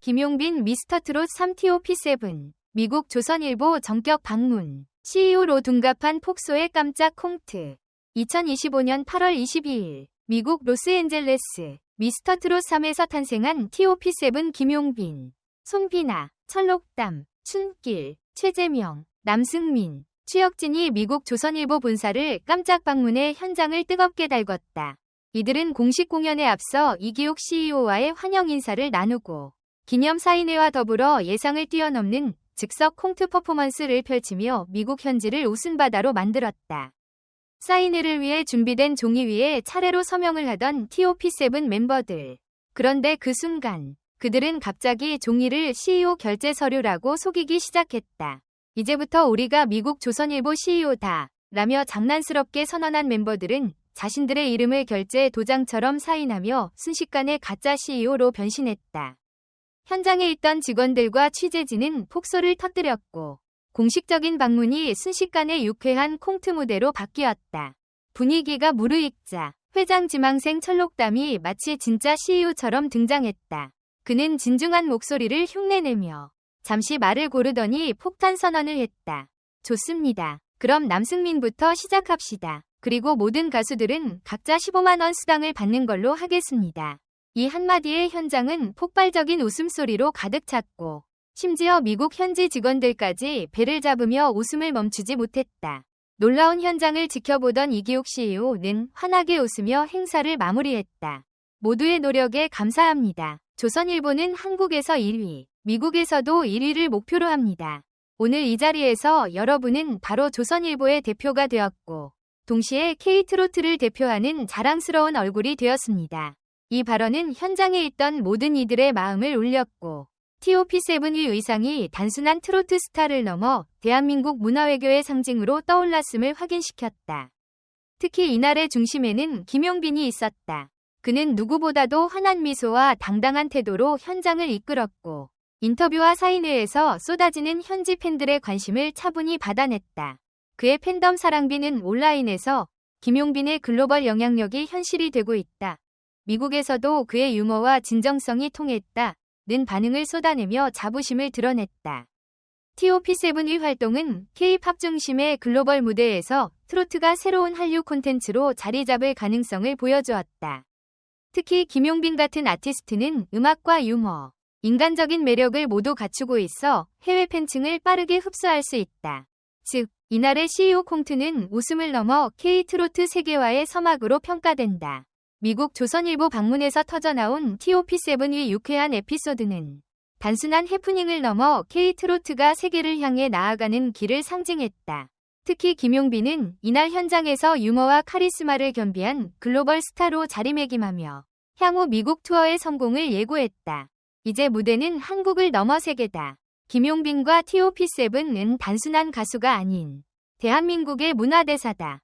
김용빈 미스터트롯 3TOP7 미국 조선일보 정격 방문 CEO로 둔갑한 폭소의 깜짝 콩트. 2025년 8월 22일 미국 로스앤젤레스 미스터트롯 3에서 탄생한 TOP7 김용빈. 송비나 철록담 춘길 최재명 남승민 최혁진이 미국 조선일보 본사를 깜짝 방문해 현장을 뜨겁게 달궜다. 이들은 공식 공연에 앞서 이기욱 CEO와의 환영 인사를 나누고 기념 사인회와 더불어 예상을 뛰어넘는 즉석 콩트 퍼포먼스를 펼치며 미국 현지를 웃음바다로 만들었다. 사인회를 위해 준비된 종이 위에 차례로 서명을 하던 TOP7 멤버들. 그런데 그 순간 그들은 갑자기 종이를 CEO 결제 서류라고 속이기 시작했다. 이제부터 우리가 미국 조선일보 CEO다. 라며 장난스럽게 선언한 멤버들은 자신들의 이름을 결제 도장처럼 사인하며 순식간에 가짜 CEO로 변신했다. 현장에 있던 직원들과 취재진은 폭소를 터뜨렸고 공식적인 방문이 순식간에 유쾌한 콩트 무대로 바뀌었다. 분위기가 무르익자 회장 지망생 철록담이 마치 진짜 CEO처럼 등장했다. 그는 진중한 목소리를 흉내내며 잠시 말을 고르더니 폭탄 선언을 했다. 좋습니다. 그럼 남승민부터 시작합시다. 그리고 모든 가수들은 각자 15만원 수당을 받는 걸로 하겠습니다. 이 한마디에 현장은 폭발적인 웃음소리로 가득 찼고 심지어 미국 현지 직원들까지 배를 잡으며 웃음을 멈추지 못했다. 놀라운 현장을 지켜보던 이기욱 CEO는 환하게 웃으며 행사를 마무리했다. 모두의 노력에 감사합니다. 조선일보는 한국에서 1위, 미국에서도 1위를 목표로 합니다. 오늘 이 자리에서 여러분은 바로 조선일보의 대표가 되었고 동시에 K트로트를 대표하는 자랑스러운 얼굴이 되었습니다. 이 발언은 현장에 있던 모든 이들의 마음을 울렸고 TOP7의 의상이 단순한 트로트 스타를 넘어 대한민국 문화외교의 상징으로 떠올랐음을 확인시켰다. 특히 이날의 중심에는 김용빈이 있었다. 그는 누구보다도 환한 미소와 당당한 태도로 현장을 이끌었고 인터뷰와 사인회에서 쏟아지는 현지 팬들의 관심을 차분히 받아냈다. 그의 팬덤 사랑비는 온라인에서 김용빈의 글로벌 영향력이 현실이 되고 있다. 미국에서도 그의 유머와 진정성이 통했다. 는 반응을 쏟아내며 자부심을 드러냈다. TOP7의 활동은 K-팝 중심의 글로벌 무대에서 트로트가 새로운 한류 콘텐츠로 자리 잡을 가능성을 보여주었다. 특히 김용빈 같은 아티스트는 음악과 유머, 인간적인 매력을 모두 갖추고 있어 해외 팬층을 빠르게 흡수할 수 있다. 즉, 이날의 CEO 콩트는 웃음을 넘어 K-트로트 세계화의 서막으로 평가된다. 미국 조선일보 방문에서 터져나온 TOP7의 유쾌한 에피소드는 단순한 해프닝을 넘어 K-트로트가 세계를 향해 나아가는 길을 상징했다. 특히 김용빈은 이날 현장에서 유머와 카리스마를 겸비한 글로벌 스타로 자리매김하며 향후 미국 투어의 성공을 예고했다. 이제 무대는 한국을 넘어 세계다. 김용빈과 TOP7은 단순한 가수가 아닌 대한민국의 문화대사다.